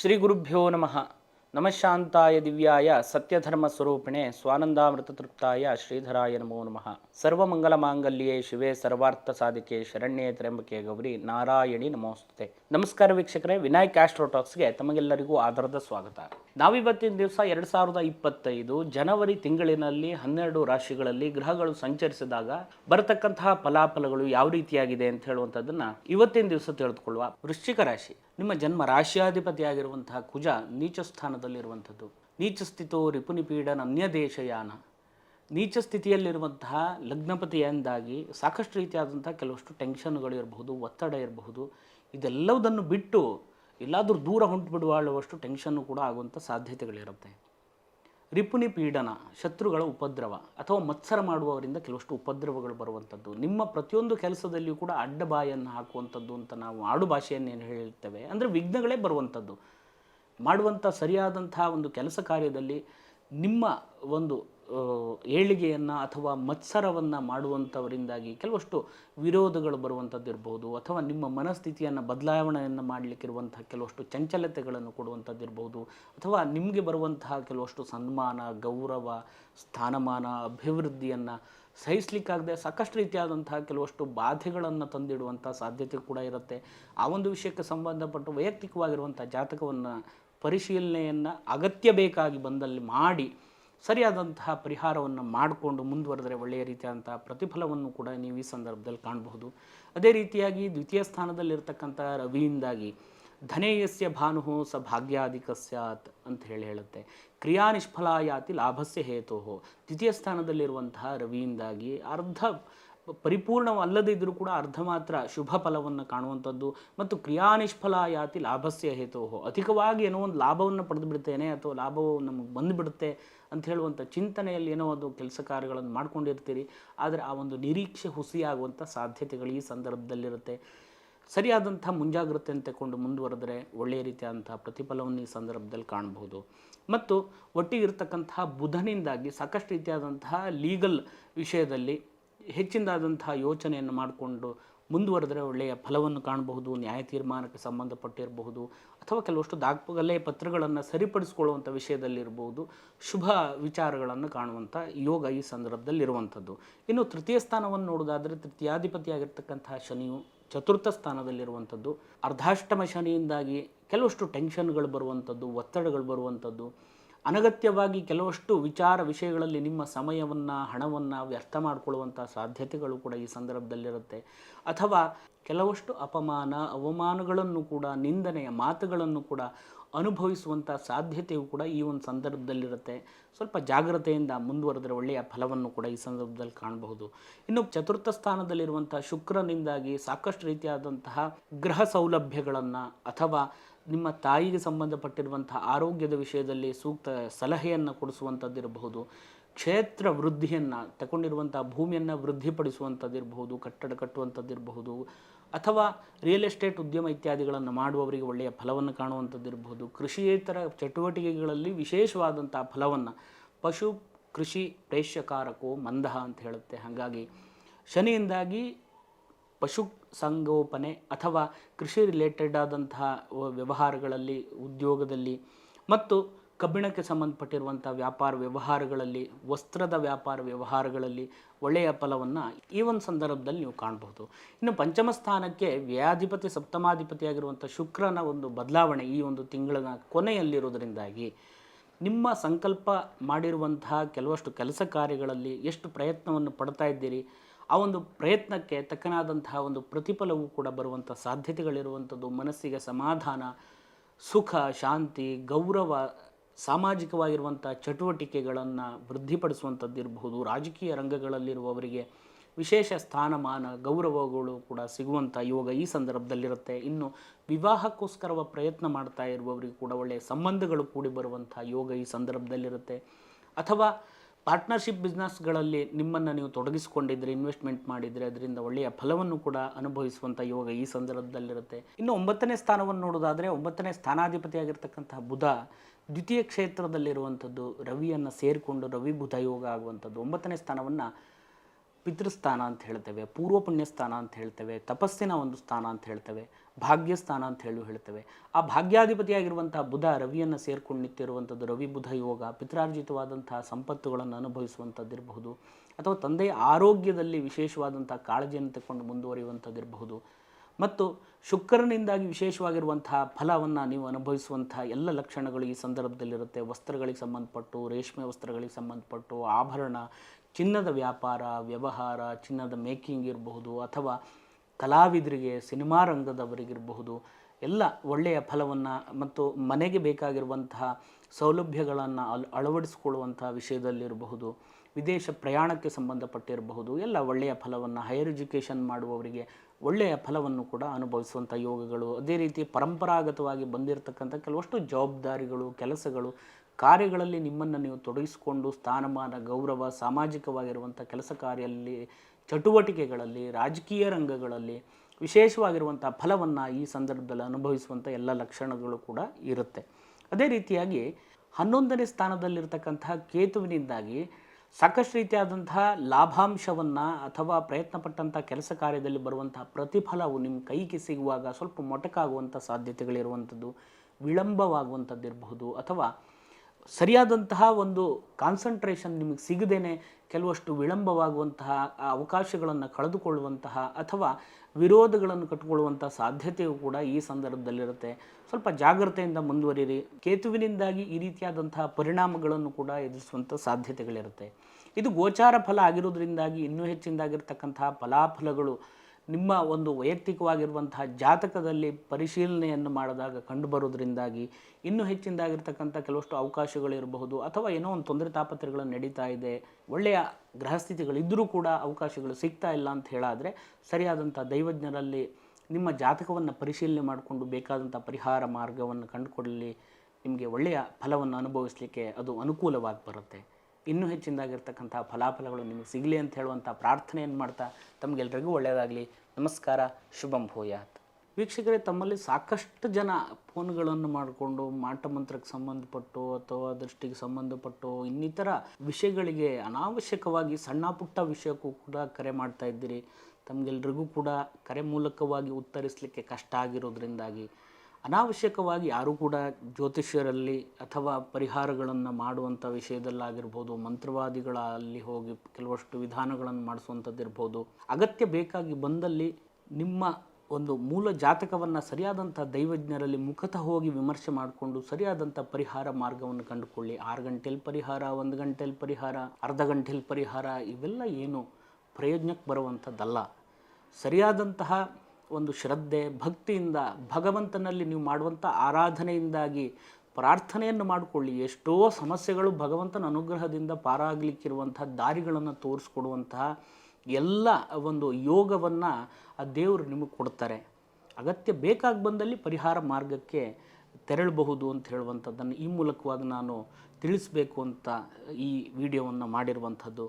ಶ್ರೀ ಗುರುಭ್ಯೋ ನಮಃ ನಮಃಶಾಂತಾಯ ದಿವ್ಯಾಯ ಸತ್ಯಧರ್ಮ ಸ್ವರೂಪಿಣೆ ಸ್ವಾನಂದಾಮೃತ ತೃಪ್ತಾಯ ಶ್ರೀಧರಾಯ ನಮೋ ನಮಃ. ಸರ್ವಮಂಗಲ ಮಾಂಗಲ್ಯೆ ಶಿವೆ ಸರ್ವಾರ್ಥ ಸಾಧಿಕೆ ಶರಣ್ಯೇ ತ್ರ್ಯಂಬಕೆ ಗೌರಿ ನಾರಾಯಣಿ ನಮೋಸ್ತುತೆ. ನಮಸ್ಕಾರ ವೀಕ್ಷಕರೇ, ವಿನಾಯಕ್ ಆಸ್ಟ್ರೋಟಾಕ್ಸ್ಗೆ ತಮಗೆಲ್ಲರಿಗೂ ಆಧಾರದ ಸ್ವಾಗತ. ನಾವಿವತ್ತಿನ ದಿವಸ ಎರಡು ಸಾವಿರದ ಇಪ್ಪತ್ತೈದು ಜನವರಿ ತಿಂಗಳಿನಲ್ಲಿ ಹನ್ನೆರಡು ರಾಶಿಗಳಲ್ಲಿ ಗ್ರಹಗಳು ಸಂಚರಿಸಿದಾಗ ಬರತಕ್ಕಂತಹ ಫಲಾಫಲಗಳು ಯಾವ ರೀತಿಯಾಗಿದೆ ಅಂತ ಹೇಳುವಂಥದ್ದನ್ನ ಇವತ್ತಿನ ದಿವಸ ತಿಳಿದುಕೊಳ್ಳುವ ವೃಶ್ಚಿಕ ರಾಶಿ. ನಿಮ್ಮ ಜನ್ಮ ರಾಶಿಯಾಧಿಪತಿಯಾಗಿರುವಂತಹ ಕುಜ ನೀಚ ಸ್ಥಾನದಲ್ಲಿರುವಂಥದ್ದು. ನೀಚ ಸ್ಥಿತೋ ರಿಪುನಿಪೀಡನ ಅನ್ಯ ದೇಶಯಾನ ನೀಚ ಸ್ಥಿತಿಯಲ್ಲಿರುವಂತಹ ಲಗ್ನಪತಿಯಿಂದಾಗಿ ಸಾಕಷ್ಟು ರೀತಿಯಾದಂಥ ಕೆಲವಷ್ಟು ಟೆನ್ಷನ್ಗಳು ಇರಬಹುದು, ಒತ್ತಡ ಇರಬಹುದು. ಇದೆಲ್ಲವುದನ್ನು ಬಿಟ್ಟು ಎಲ್ಲಾದರೂ ದೂರ ಹೊಂಟು ಬಿಡುವಷ್ಟು ಟೆನ್ಷನ್ನು ಕೂಡ ಆಗುವಂಥ ಸಾಧ್ಯತೆಗಳಿರುತ್ತೆ. ರಿಪುನಿ ಪೀಡನ, ಶತ್ರುಗಳ ಉಪದ್ರವ ಅಥವಾ ಮತ್ಸರ ಮಾಡುವವರಿಂದ ಕೆಲವಷ್ಟು ಉಪದ್ರವಗಳು ಬರುವಂಥದ್ದು ನಿಮ್ಮ ಪ್ರತಿಯೊಂದು ಕೆಲಸದಲ್ಲಿಯೂ ಕೂಡ ಅಡ್ಡಬಾಯನ್ನು ಹಾಕುವಂಥದ್ದು ಅಂತ ನಾವು ಆಡು ಭಾಷೆಯನ್ನು ಏನು ಹೇಳ್ತೇವೆ. ಅಂದರೆ ವಿಘ್ನಗಳೇ ಬರುವಂಥದ್ದು ಮಾಡುವಂಥ ಸರಿಯಾದಂಥ ಒಂದು ಕೆಲಸ ಕಾರ್ಯದಲ್ಲಿ ನಿಮ್ಮ ಒಂದು ಏಳಿಗೆಯನ್ನು ಅಥವಾ ಮತ್ಸರವನ್ನು ಮಾಡುವಂಥವರಿಂದಾಗಿ ಕೆಲವಷ್ಟು ವಿರೋಧಗಳು ಬರುವಂಥದ್ದು ಇರ್ಬೋದು, ಅಥವಾ ನಿಮ್ಮ ಮನಸ್ಥಿತಿಯನ್ನು ಬದಲಾವಣೆಯನ್ನು ಮಾಡಲಿಕ್ಕಿರುವಂತಹ ಕೆಲವಷ್ಟು ಚಂಚಲತೆಗಳನ್ನು ಕೊಡುವಂಥದ್ದು ಇರ್ಬೋದು, ಅಥವಾ ನಿಮಗೆ ಬರುವಂತಹ ಕೆಲವಷ್ಟು ಸನ್ಮಾನ, ಗೌರವ, ಸ್ಥಾನಮಾನ, ಅಭಿವೃದ್ಧಿಯನ್ನು ಸಹಿಸಲಿಕ್ಕಾಗದೆ ಸಾಕಷ್ಟು ರೀತಿಯಾದಂತಹ ಕೆಲವಷ್ಟು ಬಾಧೆಗಳನ್ನು ತಂದಿಡುವಂಥ ಸಾಧ್ಯತೆ ಕೂಡ ಇರುತ್ತೆ. ಆ ಒಂದು ವಿಷಯಕ್ಕೆ ಸಂಬಂಧಪಟ್ಟು ವೈಯಕ್ತಿಕವಾಗಿರುವಂಥ ಜಾತಕವನ್ನು ಪರಿಶೀಲನೆಯನ್ನು ಅಗತ್ಯ ಬೇಕಾಗಿ ಬಂದಲ್ಲಿ ಮಾಡಿ ಸರಿಯಾದಂತಹ ಪರಿಹಾರವನ್ನು ಮಾಡಿಕೊಂಡು ಮುಂದುವರೆದರೆ ಒಳ್ಳೆಯ ರೀತಿಯಾದಂಥ ಪ್ರತಿಫಲವನ್ನು ಕೂಡ ನೀವು ಈ ಸಂದರ್ಭದಲ್ಲಿ ಕಾಣಬಹುದು. ಅದೇ ರೀತಿಯಾಗಿ ದ್ವಿತೀಯ ಸ್ಥಾನದಲ್ಲಿರ್ತಕ್ಕಂಥ ರವಿಯಿಂದಾಗಿ ಧನೇಯಸ್ಯ ಭಾನು ಸ ಭಾಗ್ಯಾಧಿಕ ಸ್ಯಾತ್ ಅಂತ ಹೇಳಿ ಹೇಳುತ್ತೆ. ಕ್ರಿಯಾ ನಿಷ್ಫಲಾಯಾತಿ ಲಾಭಸ್ಯ ಹೇತೋ ದ್ವಿತೀಯ ಸ್ಥಾನದಲ್ಲಿರುವಂತಹ ರವಿಯಿಂದಾಗಿ ಅರ್ಧ ಪರಿಪೂರ್ಣವಲ್ಲದೇ ಇದ್ದರೂ ಕೂಡ ಅರ್ಧ ಮಾತ್ರ ಶುಭ ಫಲವನ್ನು ಕಾಣುವಂಥದ್ದು ಮತ್ತು ಕ್ರಿಯಾನಿಷ್ಫಲ ಯಾತಿ ಲಾಭಸ್ಯ ಹೇತೋಹೋ. ಅಧಿಕವಾಗಿ ಏನೋ ಒಂದು ಲಾಭವನ್ನು ಪಡೆದು ಬಿಡ್ತೇನೆ ಅಥವಾ ಲಾಭವು ನಮಗೆ ಬಂದುಬಿಡುತ್ತೆ ಅಂತ ಹೇಳುವಂಥ ಚಿಂತನೆಯಲ್ಲಿ ಏನೋ ಒಂದು ಕೆಲಸ ಕಾರ್ಯಗಳನ್ನು ಮಾಡ್ಕೊಂಡಿರ್ತೀರಿ. ಆದರೆ ಆ ಒಂದು ನಿರೀಕ್ಷೆ ಹುಸಿಯಾಗುವಂಥ ಸಾಧ್ಯತೆಗಳು ಈ ಸಂದರ್ಭದಲ್ಲಿರುತ್ತೆ. ಸರಿಯಾದಂಥ ಮುಂಜಾಗ್ರತೆಯನ್ನು ತಗೊಂಡು ಮುಂದುವರೆದರೆ ಒಳ್ಳೆಯ ರೀತಿಯಾದಂಥ ಪ್ರತಿಫಲವನ್ನು ಈ ಸಂದರ್ಭದಲ್ಲಿ ಕಾಣಬಹುದು. ಮತ್ತು ಒಟ್ಟಿಗಿರ್ತಕ್ಕಂತಹ ಬುಧನಿಂದಾಗಿ ಸಾಕಷ್ಟು ರೀತಿಯಾದಂತಹ ಲೀಗಲ್ ವಿಷಯದಲ್ಲಿ ಹೆಚ್ಚಿನದಾದಂತಹ ಯೋಚನೆಯನ್ನು ಮಾಡಿಕೊಂಡು ಮುಂದುವರೆದರೆ ಒಳ್ಳೆಯ ಫಲವನ್ನು ಕಾಣಬಹುದು, ನ್ಯಾಯ ತೀರ್ಮಾನಕ್ಕೆ ಸಂಬಂಧಪಟ್ಟಿರಬಹುದು, ಅಥವಾ ಕೆಲವಷ್ಟು ದಾಖಲೆ ಪತ್ರಗಳನ್ನು ಸರಿಪಡಿಸಿಕೊಳ್ಳುವಂಥ ವಿಷಯದಲ್ಲಿರ್ಬೋದು ಶುಭ ವಿಚಾರಗಳನ್ನು ಕಾಣುವಂಥ ಯೋಗ ಈ ಸಂದರ್ಭದಲ್ಲಿ ಇರುವಂಥದ್ದು ಇನ್ನು ತೃತೀಯ ಸ್ಥಾನವನ್ನು ನೋಡೋದಾದರೆ ತೃತೀಯಾಧಿಪತಿಯಾಗಿರ್ತಕ್ಕಂತಹ ಶನಿಯು ಚತುರ್ಥ ಸ್ಥಾನದಲ್ಲಿರುವಂಥದ್ದು. ಅರ್ಧಾಷ್ಟಮ ಶನಿಯಿಂದಾಗಿ ಕೆಲವಷ್ಟು ಟೆನ್ಷನ್ಗಳು ಬರುವಂಥದ್ದು, ಒತ್ತಡಗಳು ಬರುವಂಥದ್ದು. ಅನಗತ್ಯವಾಗಿ ಕೆಲವಷ್ಟು ವಿಚಾರ ವಿಷಯಗಳಲ್ಲಿ ನಿಮ್ಮ ಸಮಯವನ್ನು, ಹಣವನ್ನು ವ್ಯರ್ಥ ಮಾಡಿಕೊಳ್ಳುವಂಥ ಸಾಧ್ಯತೆಗಳು ಕೂಡ ಈ ಸಂದರ್ಭದಲ್ಲಿರುತ್ತೆ. ಅಥವಾ ಕೆಲವಷ್ಟು ಅಪಮಾನ, ಅವಮಾನಗಳನ್ನು ಕೂಡ, ನಿಂದನೆಯ ಮಾತುಗಳನ್ನು ಕೂಡ ಅನುಭವಿಸುವಂಥ ಸಾಧ್ಯತೆಯು ಕೂಡ ಈ ಒಂದು ಸಂದರ್ಭದಲ್ಲಿರುತ್ತೆ. ಸ್ವಲ್ಪ ಜಾಗ್ರತೆಯಿಂದ ಮುಂದುವರೆದರೆ ಒಳ್ಳೆಯ ಫಲವನ್ನು ಕೂಡ ಈ ಸಂದರ್ಭದಲ್ಲಿ ಕಾಣಬಹುದು. ಇನ್ನು ಚತುರ್ಥ ಸ್ಥಾನದಲ್ಲಿರುವಂಥ ಶುಕ್ರನಿಂದಾಗಿ ಸಾಕಷ್ಟು ರೀತಿಯಾದಂತಹ ಗೃಹ ಸೌಲಭ್ಯಗಳನ್ನು ಅಥವಾ ನಿಮ್ಮ ತಾಯಿಗೆ ಸಂಬಂಧಪಟ್ಟಿರುವಂಥ ಆರೋಗ್ಯದ ವಿಷಯದಲ್ಲಿ ಸೂಕ್ತ ಸಲಹೆಯನ್ನು ಕೊಡಿಸುವಂಥದ್ದಿರಬಹುದು, ಕ್ಷೇತ್ರ ವೃದ್ಧಿಯನ್ನು, ತಗೊಂಡಿರುವಂಥ ಭೂಮಿಯನ್ನು ವೃದ್ಧಿಪಡಿಸುವಂಥದ್ದಿರಬಹುದು, ಕಟ್ಟಡ ಕಟ್ಟುವಂಥದ್ದಿರಬಹುದು, ಅಥವಾ ರಿಯಲ್ ಎಸ್ಟೇಟ್ ಉದ್ಯಮ ಇತ್ಯಾದಿಗಳನ್ನು ಮಾಡುವವರಿಗೆ ಒಳ್ಳೆಯ ಫಲವನ್ನು ಕಾಣುವಂಥದ್ದಿರಬಹುದು, ಕೃಷಿಯೇತರ ಚಟುವಟಿಕೆಗಳಲ್ಲಿ ವಿಶೇಷವಾದಂಥ ಫಲವನ್ನು ಪಶು, ಕೃಷಿ ಪ್ರೇಷ್ಯಕಾರಕೋ ಮಂದಹ ಅಂತ ಹೇಳುತ್ತೆ. ಹಾಗಾಗಿ ಶನಿಯಿಂದಾಗಿ ಪಶು ಸಂಗೋಪನೆ ಅಥವಾ ಕೃಷಿ ರಿಲೇಟೆಡ್ ಆದಂತಹ ವ್ಯವಹಾರಗಳಲ್ಲಿ, ಉದ್ಯೋಗದಲ್ಲಿ ಮತ್ತು ಕಬ್ಬಿಣಕ್ಕೆ ಸಂಬಂಧಪಟ್ಟಿರುವಂಥ ವ್ಯಾಪಾರ ವ್ಯವಹಾರಗಳಲ್ಲಿ, ವಸ್ತ್ರದ ವ್ಯಾಪಾರ ವ್ಯವಹಾರಗಳಲ್ಲಿ ಒಳ್ಳೆಯ ಫಲವನ್ನು ಈ ಒಂದು ಸಂದರ್ಭದಲ್ಲಿ ನೀವು ಕಾಣಬಹುದು. ಇನ್ನು ಪಂಚಮ ಸ್ಥಾನಕ್ಕೆ ವ್ಯಾಧಿಪತಿ ಸಪ್ತಮಾಧಿಪತಿಯಾಗಿರುವಂಥ ಶುಕ್ರನ ಒಂದು ಬದಲಾವಣೆ ಈ ಒಂದು ತಿಂಗಳ ಕೊನೆಯಲ್ಲಿರುವುದರಿಂದಾಗಿ ನಿಮ್ಮ ಸಂಕಲ್ಪ ಮಾಡಿರುವಂತಹ ಕೆಲವಷ್ಟು ಕೆಲಸ ಕಾರ್ಯಗಳಲ್ಲಿ ಎಷ್ಟು ಪ್ರಯತ್ನವನ್ನು ಪಡ್ತಾ ಇದ್ದೀರಿ ಆ ಒಂದು ಪ್ರಯತ್ನಕ್ಕೆ ತಕ್ಕನಾದಂತಹ ಒಂದು ಪ್ರತಿಫಲವೂ ಕೂಡ ಬರುವಂಥ ಸಾಧ್ಯತೆಗಳಿರುವಂಥದ್ದು. ಮನಸ್ಸಿಗೆ ಸಮಾಧಾನ, ಸುಖ, ಶಾಂತಿ, ಗೌರವ, ಸಾಮಾಜಿಕವಾಗಿರುವಂಥ ಚಟುವಟಿಕೆಗಳನ್ನು ವೃದ್ಧಿಪಡಿಸುವಂಥದ್ದಿರಬಹುದು. ರಾಜಕೀಯ ರಂಗಗಳಲ್ಲಿರುವವರಿಗೆ ವಿಶೇಷ ಸ್ಥಾನಮಾನ, ಗೌರವಗಳು ಕೂಡ ಸಿಗುವಂಥ ಯೋಗ ಈ ಸಂದರ್ಭದಲ್ಲಿರುತ್ತೆ. ಇನ್ನು ವಿವಾಹಕ್ಕೋಸ್ಕರವ ಪ್ರಯತ್ನ ಮಾಡ್ತಾ ಇರುವವರಿಗೂ ಕೂಡ ಒಳ್ಳೆಯ ಸಂಬಂಧಗಳು ಕೂಡಿ ಬರುವಂಥ ಯೋಗ ಈ ಸಂದರ್ಭದಲ್ಲಿರುತ್ತೆ. ಅಥವಾ ಪಾರ್ಟ್ನರ್ಶಿಪ್ ಬಿಸ್ನೆಸ್ಗಳಲ್ಲಿ ನಿಮ್ಮನ್ನು ನೀವು ತೊಡಗಿಸಿಕೊಂಡಿದ್ರೆ, ಇನ್ವೆಸ್ಟ್ಮೆಂಟ್ ಮಾಡಿದರೆ, ಅದರಿಂದ ಒಳ್ಳೆಯ ಫಲವನ್ನು ಕೂಡ ಅನುಭವಿಸುವಂಥ ಯೋಗ ಈ ಸಂದರ್ಭದಲ್ಲಿರುತ್ತೆ. ಇನ್ನು ಒಂಬತ್ತನೇ ಸ್ಥಾನವನ್ನು ನೋಡೋದಾದರೆ, ಒಂಬತ್ತನೇ ಸ್ಥಾನಾಧಿಪತಿಯಾಗಿರ್ತಕ್ಕಂತಹ ಬುಧ ದ್ವಿತೀಯ ಕ್ಷೇತ್ರದಲ್ಲಿರುವಂಥದ್ದು ರವಿಯನ್ನು ಸೇರಿಕೊಂಡು ರವಿ ಬುಧ ಯೋಗ ಆಗುವಂಥದ್ದು. ಒಂಬತ್ತನೇ ಸ್ಥಾನವನ್ನು ಪಿತೃಸ್ಥಾನ ಅಂತ ಹೇಳ್ತೇವೆ ಪೂರ್ವ ಪುಣ್ಯ ಸ್ಥಾನ ಅಂತ ಹೇಳ್ತೇವೆ, ತಪಸ್ಸಿನ ಒಂದು ಸ್ಥಾನ ಅಂತ ಹೇಳ್ತೇವೆ, ಭಾಗ್ಯಸ್ಥಾನ ಅಂತ ಹೇಳಿ ಹೇಳ್ತೇವೆ. ಆ ಭಾಗ್ಯಾಧಿಪತಿಯಾಗಿರುವಂತಹ ಬುಧ ರವಿಯನ್ನು ಸೇರ್ಕೊಂಡು ನಿಂತಿರುವಂಥದ್ದು ರವಿ ಬುಧ ಯೋಗ, ಪಿತ್ರಾರ್ಜಿತವಾದಂತಹ ಸಂಪತ್ತುಗಳನ್ನು ಅನುಭವಿಸುವಂಥದ್ದಿರಬಹುದು, ಅಥವಾ ತಂದೆಯ ಆರೋಗ್ಯದಲ್ಲಿ ವಿಶೇಷವಾದಂಥ ಕಾಳಜಿಯನ್ನು ತಗೊಂಡು ಮುಂದುವರಿಯುವಂಥದ್ದಿರಬಹುದು. ಮತ್ತು ಶುಕ್ರನಿಂದಾಗಿ ವಿಶೇಷವಾಗಿರುವಂತಹ ಫಲವನ್ನು ನೀವು ಅನುಭವಿಸುವಂತಹ ಎಲ್ಲ ಲಕ್ಷಣಗಳು ಈ ಸಂದರ್ಭದಲ್ಲಿರುತ್ತೆ. ವಸ್ತ್ರಗಳಿಗೆ ಸಂಬಂಧಪಟ್ಟು, ರೇಷ್ಮೆ ವಸ್ತ್ರಗಳಿಗೆ ಸಂಬಂಧಪಟ್ಟು, ಆಭರಣ ಚಿನ್ನದ ವ್ಯಾಪಾರ, ವ್ಯವಹಾರ, ಚಿನ್ನದ ಮೇಕಿಂಗ್ ಇರಬಹುದು ಅಥವಾ ಕಲಾವಿದರಿಗೆ, ಸಿನಿಮಾ ರಂಗದವರಿಗಿರಬಹುದು, ಎಲ್ಲ ಒಳ್ಳೆಯ ಫಲವನ್ನು ಮತ್ತು ಮನೆಗೆ ಬೇಕಾಗಿರುವಂತಹ ಸೌಲಭ್ಯಗಳನ್ನು ಅಲ್ ಅಳವಡಿಸಿಕೊಳ್ಳುವಂತಹ ವಿಷಯದಲ್ಲಿರಬಹುದು, ವಿದೇಶ ಪ್ರಯಾಣಕ್ಕೆ ಸಂಬಂಧಪಟ್ಟಿರಬಹುದು, ಎಲ್ಲ ಒಳ್ಳೆಯ ಫಲವನ್ನು ಹೈಯರ್ ಎಜುಕೇಷನ್ ಮಾಡುವವರಿಗೆ ಒಳ್ಳೆಯ ಫಲವನ್ನು ಕೂಡ ಅನುಭವಿಸುವಂಥ ಯೋಗಗಳು. ಅದೇ ರೀತಿ ಪರಂಪರಾಗತವಾಗಿ ಬಂದಿರತಕ್ಕಂಥ ಕೆಲವಷ್ಟು ಜವಾಬ್ದಾರಿಗಳು, ಕೆಲಸಗಳು ಕಾರ್ಯಗಳಲ್ಲಿ ನಿಮ್ಮನ್ನು ನೀವು ತೊಡಗಿಸಿಕೊಂಡು ಸ್ಥಾನಮಾನ, ಗೌರವ, ಸಾಮಾಜಿಕವಾಗಿರುವಂಥ ಕೆಲಸ ಕಾರ್ಯದಲ್ಲಿ, ಚಟುವಟಿಕೆಗಳಲ್ಲಿ, ರಾಜಕೀಯ ರಂಗಗಳಲ್ಲಿ ವಿಶೇಷವಾಗಿರುವಂಥ ಫಲವನ್ನು ಈ ಸಂದರ್ಭದಲ್ಲಿ ಅನುಭವಿಸುವಂಥ ಎಲ್ಲ ಲಕ್ಷಣಗಳು ಕೂಡ ಇರುತ್ತೆ. ಅದೇ ರೀತಿಯಾಗಿ ಹನ್ನೊಂದನೇ ಸ್ಥಾನದಲ್ಲಿರ್ತಕ್ಕಂತಹ ಕೇತುವಿನಿಂದಾಗಿ ಸಾಕಷ್ಟು ರೀತಿಯಾದಂತಹ ಲಾಭಾಂಶವನ್ನು ಅಥವಾ ಪ್ರಯತ್ನಪಟ್ಟಂಥ ಕೆಲಸ ಕಾರ್ಯದಲ್ಲಿ ಬರುವಂತಹ ಪ್ರತಿಫಲವು ನಿಮ್ಮ ಕೈಗೆ ಸಿಗುವಾಗ ಸ್ವಲ್ಪ ಮೊಟಕಾಗುವಂಥ ಸಾಧ್ಯತೆಗಳಿರುವಂಥದ್ದು, ವಿಳಂಬವಾಗುವಂಥದ್ದಿರಬಹುದು ಅಥವಾ ಸರಿಯಾದಂತಹ ಒಂದು ಕಾನ್ಸಂಟ್ರೇಷನ್ ನಿಮಗೆ ಸಿಗದೇನೆ ಕೆಲವಷ್ಟು ವಿಳಂಬವಾಗುವಂತಹ ಅವಕಾಶಗಳನ್ನು ಕಳೆದುಕೊಳ್ಳುವಂತಹ ಅಥವಾ ವಿರೋಧಗಳನ್ನು ಕಟ್ಟಿಕೊಳ್ಳುವಂಥ ಸಾಧ್ಯತೆಯು ಕೂಡ ಈ ಸಂದರ್ಭದಲ್ಲಿರುತ್ತೆ. ಸ್ವಲ್ಪ ಜಾಗ್ರತೆಯಿಂದ ಮುಂದುವರಿರಿ ಕೇತುವಿನಿಂದಾಗಿ ಈ ರೀತಿಯಾದಂತಹ ಪರಿಣಾಮಗಳನ್ನು ಕೂಡ ಎದುರಿಸುವಂಥ ಸಾಧ್ಯತೆಗಳಿರುತ್ತೆ. ಇದು ಗೋಚಾರ ಫಲ ಆಗಿರೋದ್ರಿಂದಾಗಿ ಇನ್ನೂ ಹೆಚ್ಚಿನದಾಗಿರ್ತಕ್ಕಂತಹ ಫಲಾಫಲಗಳು ನಿಮ್ಮ ಒಂದು ವೈಯಕ್ತಿಕವಾಗಿರುವಂತಹ ಜಾತಕದಲ್ಲಿ ಪರಿಶೀಲನೆಯನ್ನು ಮಾಡಿದಾಗ ಕಂಡುಬರೋದ್ರಿಂದಾಗಿ ಇನ್ನೂ ಹೆಚ್ಚಿನದಾಗಿರ್ತಕ್ಕಂಥ ಕೆಲವಷ್ಟು ಅವಕಾಶಗಳಿರಬಹುದು ಅಥವಾ ಏನೋ ಒಂದು ತೊಂದರೆ ತಾಪತ್ರೆಗಳು ನಡೀತಾ ಇದೆ, ಒಳ್ಳೆಯ ಗ್ರಹಸ್ಥಿತಿಗಳಿದ್ದರೂ ಕೂಡ ಅವಕಾಶಗಳು ಸಿಗ್ತಾ ಇಲ್ಲ ಅಂತ ಹೇಳಾದರೆ ಸರಿಯಾದಂಥ ದೈವಜ್ಞರಲ್ಲಿ ನಿಮ್ಮ ಜಾತಕವನ್ನು ಪರಿಶೀಲನೆ ಮಾಡಿಕೊಂಡು ಬೇಕಾದಂಥ ಪರಿಹಾರ ಮಾರ್ಗವನ್ನು ಕಂಡುಕೊಳ್ಳಲಿ, ನಿಮಗೆ ಒಳ್ಳೆಯ ಫಲವನ್ನು ಅನುಭವಿಸಲಿಕ್ಕೆ ಅದು ಅನುಕೂಲವಾಗಿ ಬರುತ್ತೆ. ಇನ್ನೂ ಹೆಚ್ಚಿನದಾಗಿರ್ತಕ್ಕಂಥ ಫಲಾಫಲಗಳು ನಿಮಗೆ ಸಿಗಲಿ ಅಂತ ಹೇಳುವಂಥ ಪ್ರಾರ್ಥನೆಯನ್ನು ಮಾಡ್ತಾ ತಮಗೆಲ್ರಿಗೂ ಒಳ್ಳೆಯದಾಗಲಿ. ನಮಸ್ಕಾರ, ಶುಭಂ ಭೂಯಾತ್. ವೀಕ್ಷಕರೇ, ತಮ್ಮಲ್ಲಿ ಸಾಕಷ್ಟು ಜನ ಫೋನ್ಗಳನ್ನು ಮಾಡಿಕೊಂಡು ಮಾಟಮಂತ್ರಕ್ಕೆ ಸಂಬಂಧಪಟ್ಟು ಅಥವಾ ದೃಷ್ಟಿಗೆ ಸಂಬಂಧಪಟ್ಟು ಇನ್ನಿತರ ವಿಷಯಗಳಿಗೆ ಅನಾವಶ್ಯಕವಾಗಿ ಸಣ್ಣ ಪುಟ್ಟ ವಿಷಯಕ್ಕೂ ಕೂಡ ಕರೆ ಮಾಡ್ತಾ ಇದ್ದೀರಿ. ತಮಗೆಲ್ರಿಗೂ ಕೂಡ ಕರೆ ಮೂಲಕವಾಗಿ ಉತ್ತರಿಸಲಿಕ್ಕೆ ಕಷ್ಟ ಆಗಿರೋದ್ರಿಂದಾಗಿ ಅನಾವಶ್ಯಕವಾಗಿ ಯಾರೂ ಕೂಡ ಜ್ಯೋತಿಷ್ಯರಲ್ಲಿ ಅಥವಾ ಪರಿಹಾರಗಳನ್ನು ಮಾಡುವಂಥ ವಿಷಯದಲ್ಲಾಗಿರ್ಬೋದು, ಮಂತ್ರವಾದಿಗಳಲ್ಲಿ ಹೋಗಿ ಕೆಲವಷ್ಟು ವಿಧಾನಗಳನ್ನು ಮಾಡಿಸುವಂಥದ್ದಿರ್ಬೋದು, ಅಗತ್ಯ ಬೇಕಾಗಿ ಬಂದಲ್ಲಿ ನಿಮ್ಮ ಒಂದು ಮೂಲ ಜಾತಕವನ್ನು ಸರಿಯಾದಂಥ ದೈವಜ್ಞರಲ್ಲಿ ಮುಖತಃ ಹೋಗಿ ವಿಮರ್ಶೆ ಮಾಡಿಕೊಂಡು ಸರಿಯಾದಂಥ ಪರಿಹಾರ ಮಾರ್ಗವನ್ನು ಕಂಡುಕೊಳ್ಳಿ. ಆರು ಗಂಟೆಲಿ ಪರಿಹಾರ, ಒಂದು ಗಂಟೆಯಲ್ಲಿ ಪರಿಹಾರ, ಅರ್ಧ ಗಂಟೆಯಲ್ಲಿ ಪರಿಹಾರ ಇವೆಲ್ಲ ಏನು ಪ್ರಯೋಜನಕ್ಕೆ ಬರುವಂಥದ್ದಲ್ಲ. ಸರಿಯಾದಂತಹ ಒಂದು ಶ್ರದ್ಧೆ, ಭಕ್ತಿಯಿಂದ ಭಗವಂತನಲ್ಲಿ ನೀವು ಮಾಡುವಂಥ ಆರಾಧನೆಯಿಂದಾಗಿ ಪ್ರಾರ್ಥನೆಯನ್ನು ಮಾಡಿಕೊಳ್ಳಿ. ಎಷ್ಟೋ ಸಮಸ್ಯೆಗಳು ಭಗವಂತನ ಅನುಗ್ರಹದಿಂದ ಪಾರಾಗಲಿಕ್ಕಿರುವಂತಹ ದಾರಿಗಳನ್ನು ತೋರಿಸ್ಕೊಡುವಂತಹ ಎಲ್ಲ ಒಂದು ಯೋಗವನ್ನು ಆ ದೇವರು ನಿಮಗೆ ಕೊಡ್ತಾರೆ. ಅಗತ್ಯ ಬೇಕಾಗಿ ಬಂದಲ್ಲಿ ಪರಿಹಾರ ಮಾರ್ಗಕ್ಕೆ ತೆರಳಬಹುದು ಅಂತ ಹೇಳುವಂಥದ್ದನ್ನು ಈ ಮೂಲಕವಾಗಿ ನಾನು ತಿಳಿಸಬೇಕು ಅಂತ ಈ ವಿಡಿಯೋವನ್ನು ಮಾಡಿರುವಂಥದ್ದು.